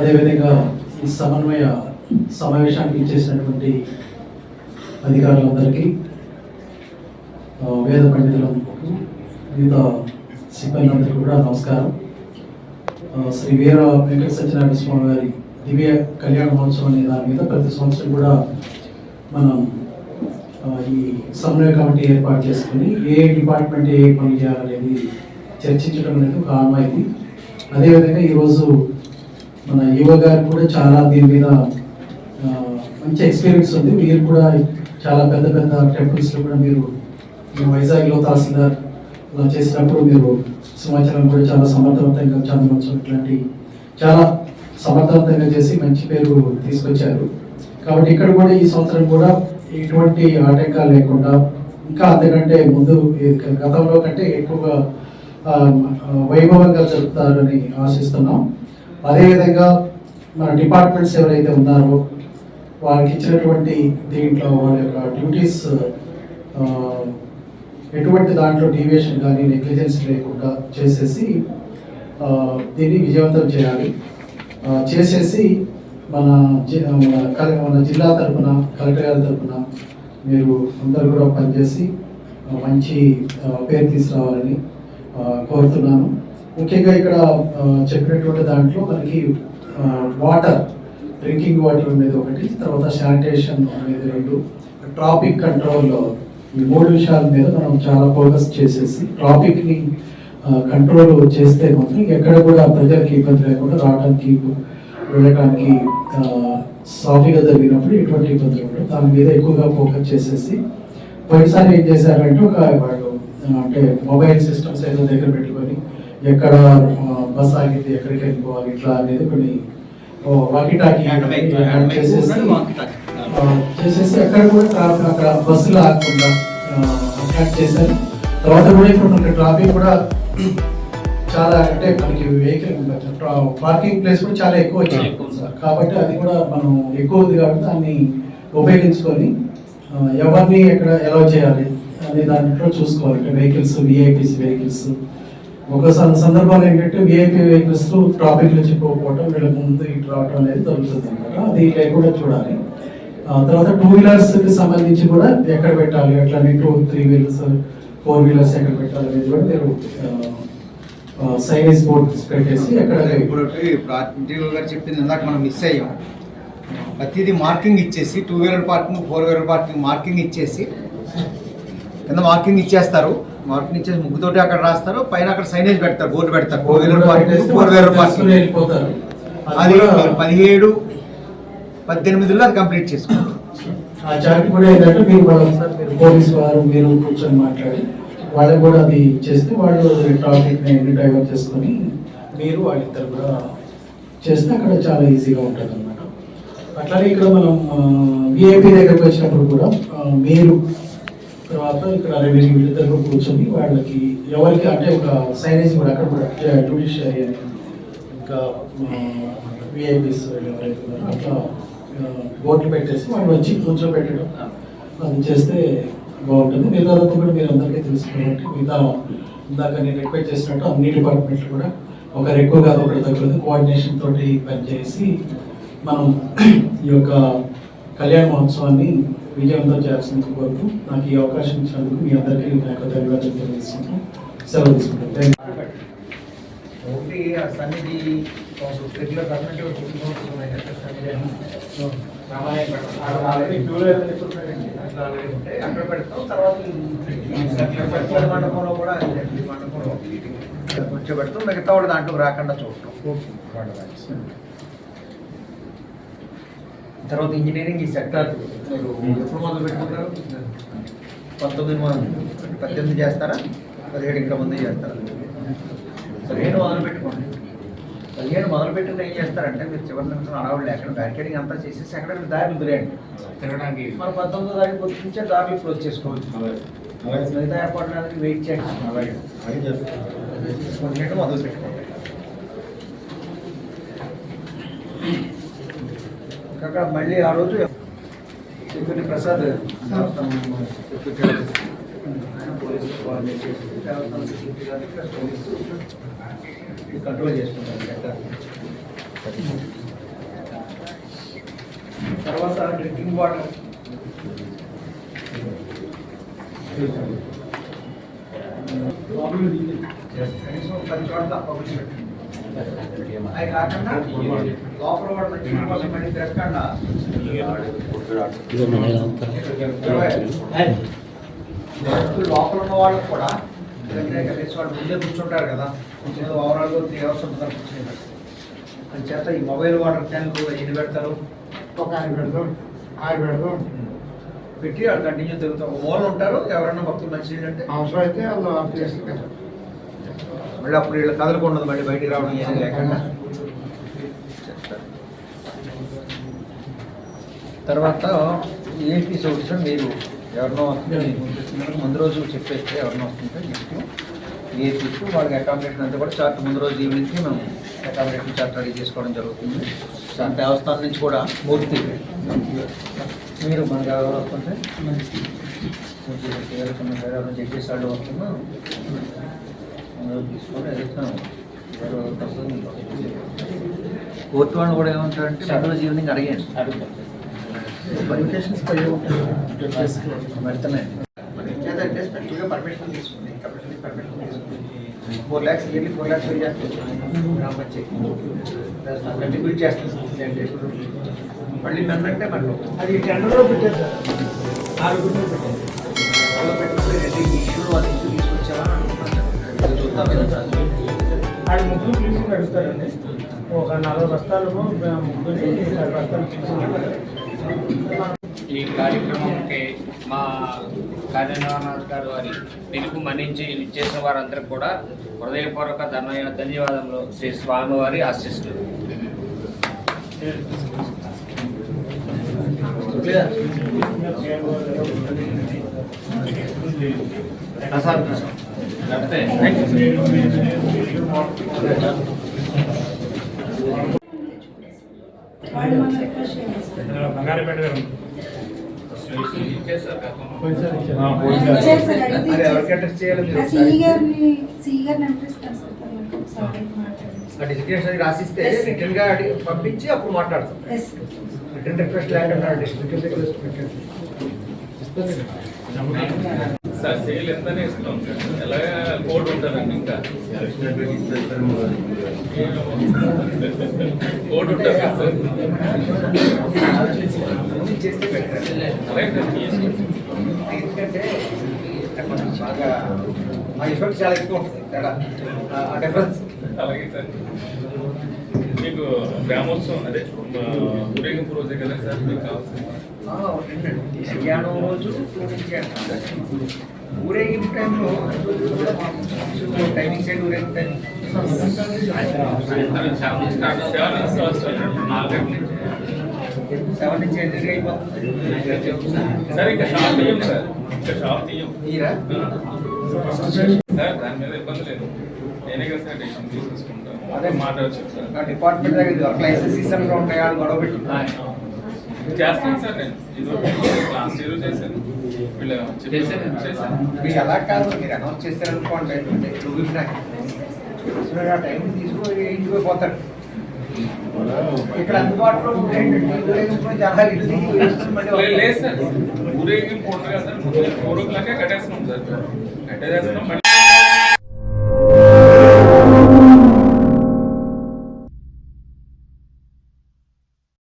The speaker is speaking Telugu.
అదేవిధంగా ఈ సమన్వయ సమావేశానికి ఇచ్చేసినటువంటి అధికారులందరికీ వేద పండితులకు వివిధ సిబ్బంది అందరికీ కూడా నమస్కారం. శ్రీ వీర వెంకట సత్యనారాయణ స్వామి గారి దివ్య కళ్యాణ మహోత్సవం అనే దాని మీద ప్రతి సంవత్సరం కూడా మనం ఈ సమన్వయ కమిటీ ఏర్పాటు చేసుకుని ఏ డిపార్ట్మెంట్ ఏ పని చేయాలనేది చర్చించడం అనేది ఒక ఆనవాయితీ. అదేవిధంగా ఈరోజు మన యువ గారికి కూడా చాలా దీని మీద మంచి ఎక్స్పీరియన్స్ ఉంది. మీరు కూడా చాలా పెద్ద పెద్ద టెంపుల్స్లో కూడా మీరు వైజాగ్లో తహసీల్దార్ అలా చేసినప్పుడు మీరు సమాచారం కూడా చాలా సమర్థవంతంగా చందవచ్చు ఇట్లాంటి చాలా సమర్థవంతంగా చేసి మంచి పేరు తీసుకొచ్చారు. కాబట్టి ఇక్కడ కూడా ఈ సంవత్సరం కూడా ఎటువంటి ఆటంకాలు లేకుండా ఇంకా అంతకంటే ముందు గతంలో కంటే ఎక్కువగా వైభవంగా జరుపుతారని ఆశిస్తున్నాం. అదేవిధంగా మన డిపార్ట్మెంట్స్ ఎవరైతే ఉన్నారో వాళ్ళకి ఇచ్చినటువంటి దీంట్లో వాళ్ళ యొక్క డ్యూటీస్ ఎటువంటి దాంట్లో డీవియేషన్ కానీ నెగ్లిజెన్స్ లేకుండా చేసేసి దీన్ని విజయవంతం చేయాలి. చేసేసి మన జి- మన మన జిల్లా తరపున కలెక్టర్ గారి తరపున మీరు అందరూ కూడా పనిచేసి మంచి పేరు తీసుకురావాలని కోరుతున్నాను. ముఖ్యంగా ఇక్కడ చెప్పినటువంటి దాంట్లో మనకి వాటర్ డ్రింకింగ్ వాటర్ అనేది ఒకటి తర్వాత శానిటేషన్ అనేది రెండు ట్రాఫిక్ కంట్రోల్ ఈ మూడు విషయాల మీద మనం చాలా ఫోకస్ చేసేసి ట్రాఫిక్ని కంట్రోల్ చేస్తే మాత్రం ఎక్కడ కూడా ప్రజలకు ఇబ్బంది లేకుండా రావడానికి వెళ్ళడానికి సాఫీగా జరిగినప్పుడు ఎటువంటి ఇబ్బందులు ఉండవు దాని మీద ఎక్కువగా ఫోకస్ చేసేసి పోయినసారి ఏం చేశారంటే ఒక వాళ్ళు అంటే మొబైల్ సిస్టమ్స్ ఏదో దగ్గర పెట్టుకొని ఎక్కడ బస్ ఆగింది ఎక్కడికి వెళ్ళిపోవాలి ఇట్లా అనేది కొన్ని వాకి టాకి చేసేసి అక్కడ కూడా ట్రాఫిక్ అక్కడ బస్సులు ఆగకుండా అట్రాక్ట్ చేశారు. తర్వాత కూడా ఇప్పుడు మనకి ట్రాఫిక్ కూడా చాలా అంటే మనకి వెహికల్ పార్కింగ్ ప్లేస్ కూడా చాలా ఎక్కువ వచ్చింది. కాబట్టి అది కూడా మనం ఎక్కువ ఉంది కాబట్టి దాన్ని ఉపయోగించుకొని ఎవరిని ఎక్కడ ఎలా చేయాలి అనే దాంట్లో చూసుకోవాలి. వెహికల్స్ విఐపీస్ వెహికల్స్ ఒక సం- సందర్భాలు ఏంటంటే విఐపీ వెహికల్స్ ట్రాఫిక్ నుంచి పోకపోవడం వీళ్ళ ముందు ఇటు రావడం అనేది జరుగుతుంది అనమాట అది లేకుండా చూడాలి. తర్వాత టూ వీలర్స్కి సంబంధించి కూడా ఎక్కడ పెట్టాలి? అట్లానే two three wheelers four wheelers ఎక్కడ పెట్టాలి అనేది కూడా మీరు సైనేజ్ బోర్డ్స్ పెట్టేసి ఎక్కడ ఇప్పుడు గారు చెప్పింది ఇందాక మనం మిస్ అయ్యాం. ప్రతిదీ మార్కింగ్ ఇచ్చేసి two wheeler parking four wheeler parking marking ఇచ్చేసి కింద మార్కింగ్ ఇచ్చేస్తారు. మార్కింగ్ ఇచ్చేసి ముగ్గుతోటి అక్కడ రాస్తారు. పైన అక్కడ సైనేజ్ పెడతారు బోర్డు పెడతారు. Two wheeler parking four wheeler తెలుసుకుని పార్కింగ్ వెళ్ళిపోతారు. అది పదిహేడు పద్దెనిమిదిలో అది కంప్లీట్ చేసుకోండి ఆ చార్ట్ కూడా ఏంటంటే మీరు పోలీస్ వారు మీరు కూర్చొని మాట్లాడి వాళ్ళకి కూడా అది చేస్తే వాళ్ళు ట్రాఫిక్ డైవర్ట్ చేసుకొని మీరు వాళ్ళిద్దరు కూడా చేస్తే అక్కడ చాలా ఈజీగా ఉంటుంది అనమాట అట్లానే ఇక్కడ మనం విఐపి దగ్గరకు వచ్చినప్పుడు కూడా మీరు తర్వాత ఇక్కడ రెవెన్యూ వీళ్ళిద్దరు కూర్చొని వాళ్ళకి ఎవరికి అంటే ఒక సైనేజ్ కూడా అక్కడ కూడా జ్యుడిషియరీ అని ఇంకా విఐపీస్ ఎవరైతే ఉన్నారో అట్లా బోర్డులు పెట్టేసి వాళ్ళు వచ్చి కూర్చోబెట్టడం అది చేస్తే బాగుంటుంది. మిగతాదంతా కూడా మీరు అందరికీ తెలుసు కాబట్టి మిగతా ఇందాక నేను రిక్వెస్ట్ చేసినట్టు అన్ని డిపార్ట్మెంట్లు కూడా ఒకరు ఎక్కువ కాదు ఒకటి తగ్గదు కోఆర్డినేషన్ తోటి పనిచేసి మనం ఈ యొక్క కళ్యాణ మహోత్సవాన్ని విజయవంతం చేయాల్సింది కోరుతూ నాకు ఈ అవకాశం ఇచ్చినందుకు మీ అందరికీ నా యొక్క ధన్యవాదాలు తెలియజేసుకుంటూ సెలవు తీసుకుంటాను. థ్యాంక్ యూ ఒకటి ఆ సన్నిధి రెగ్యులర్ గవర్నమెంట్ అక్కడ పెడతాం తర్వాత మండపంలో కూడా మండపంలో. కూర్చోబెడతాం మిగతా వాళ్ళు దాంట్లో రాకుండా చూడటం తర్వాత ఇంజనీరింగ్ ఈ సెక్టర్ మీరు ఎప్పుడు మొదలు పెట్టుకుంటారు? పంతొమ్మిది పద్దెనిమిది చేస్తారా? పదిహేడు ఇంకా ముందు చేస్తారా? పదిహేను మొదలు పెట్టుకోండి. పదిహేను మొదలు పెట్టిన ఏం చేస్తారంటే మీరు చివరి నిమిషం అడవులు లేకుండా బ్యారికేడింగ్ అంతా చేసేసి అక్కడ మీరు దారి వదిలేయండి. తిరగడానికి. మన పంతొమ్మిదో తారీఖు వచ్చించే దారి ఇప్పుడు వచ్చేసుకోవచ్చు మిగతా ఏర్పాటు వెయిట్ చేయండి. పదిహేను మొదలు పెట్టుకోండి. ఇంకా అక్కడ మళ్ళీ ఆ రోజు security Prasad security police coordinate చేసి దేవస్థానం సెక్యూరిటీ కానీ ప్లస్ పోలీసు ఇది కంట్రోల్ చేసుకుంటారు సెక్టర్ తర్వాత డ్రింకింగ్ వాటర్. కనీసం పది చోట్ల పబ్లిక్ పెట్టండి అవి కాకుండా లోపల మళ్ళీ తిరగకుండా. ఇప్పుడు లోపల ఉన్న వాళ్ళకి కూడా ఎందుకంటే కనీసం వాళ్ళు ముందే కూర్చుంటారు కదా. కొంచెం ఓవరాల్గా త్రీ అవర్స్ ఉంటారు కూర్చుని అని చేత ఈ మొబైల్ వాటర్ ట్యాంక్ ఎన్ని పెడతారు? ఒక ఆయన పెడతాం ఆయన పెడతాం పెట్టి వాళ్ళు కంటిన్యూ తిరుగుతారు. ఓళ్ళు ఉంటారు ఎవరైనా భక్తులు మంచి అంటే. అవసరం అయితే వాళ్ళు మళ్ళీ అప్పుడు వీళ్ళు కదలకుండదు మళ్ళీ బయటికి రావడం ఏం లేకుండా. తర్వాత ఏపీ సొల్యూషన్ మీరు ఎవరినో పంపిస్తున్నారు. ముందు రోజు చెప్పేస్తే ఎవరినో వస్తుంటే లిస్టు ఏపీకి వాళ్ళకి అకామిడేషన్ అంతా కూడా చార్ట్ ముందు రోజు ఈవినింగ్కి మేము అకామిడేషన్ చార్ట్ రెడీ చేసుకోవడం జరుగుతుంది. దాని దేవస్థానం నుంచి కూడా మూర్తి మీరు మనకి ఎవరు వస్తుంటే ఎవరైనా జడ్జెస్ వాళ్ళు వస్తున్నా తీసుకొని వెళ్తాం కోర్టు వాళ్ళు కూడా ఏమంటారంటే ముందు రోజు ఈవినింగ్ అడిగాను పర్మిషన్స్ పై పెడుతున్నాయి మరి ఏం చేద్దంటే స్పెషల్గా పర్మిషన్ తీసుకుంది. పర్మిషన్ తీసుకుంది. Four lakhs yearly four lakhs pay చేస్తుంది గ్రామ పంచాయతీ. కంట్రిబ్యూట్ చేస్తుంది మళ్ళీ నన్నంటే మనకు అది టెండర్లో పెట్టారు సార్ ఆరుగురిని పెట్టారు పెట్టుకుని ఇష్యూలు వాళ్ళు ఇష్యూ తీసుకొచ్చారా చూద్దాం ఆడ ముగ్గురు క్లీనింగ్ అడుగుతారండి ఒక నలభై బస్తాలు ముగ్గురి పది బస్తాలు క్లీనింగ్ ఈ కార్యక్రమంకి మా కార్యనిర్వహణాధికారి గారు వారి పిలుపు మన్నించి ఇచ్చేసిన వారందరికీ కూడా హృదయపూర్వక ధన్య ధన్యవాదములు శ్రీ స్వామివారి ఆశిస్తులు ప్రసాద్ ఆ డిస్క్రిప్షన్ అది రాసిస్తే. రిటర్న్గా పంపించి అప్పుడు మాట్లాడతాం. రిటర్న్ రిక్వెస్ట్ లేకుండా డిస్ట్రిక్ట్ రిక్వెస్ట్ పెట్టండి సార్ సేల్ ఎంతనే ఇస్తాం సార్. ఎలాగా కోడ్ ఉంటుందండి ఇంకా? కోడ్ ఉంటుంది సార్. ఎందుకంటే బాగా ఆ ఎఫెక్ట్ చాలా ఎక్కువ ఉంటుంది. తేడా? ఆ- డిఫరెన్స్ అలాగే సార్. మీకు గ్రామోత్సవం అదే ఊరేగింపు రోజే కదా సార్ మీకు కావాల్సింది? కళ్యాణం రోజు ఊరేగింపు టైంలో టైమింగ్స్ ఏంటి ఊరేగింపు టైం సెవెన్ నుంచి ఎయిట్ అయిపోతుంది సార్ ఇంకా షాప్ తీయం సార్ ఇంకా షాప్ తీయం మీరా సార్ దాని మీద ఇబ్బంది లేదు. నేనే కదా సార్ డెసిషన్ తీసేసుకుంటాను అదే మాట వచ్చాను సార్ నా డిపార్ట్మెంట్ దగ్గర ఉంటాయి వాళ్ళు గొడవ పెట్టి. చేస్తాను సార్ నేను. లాస్ట్ ఇయర్ చేశాను. మీరు ఎలా కాదు మీరు అనౌన్స్ చేశారనుకోండి టైం తీసుకుని ఇంటికి పోతాడు ఇక్కడ అందుబాటులో ఇల్లు లేదు. సార్. ఊరేగింపు సార్. ఫోర్ ఓ క్లాకే కట్టేస్తున్నాం సార్. కట్టేస్తున్నాం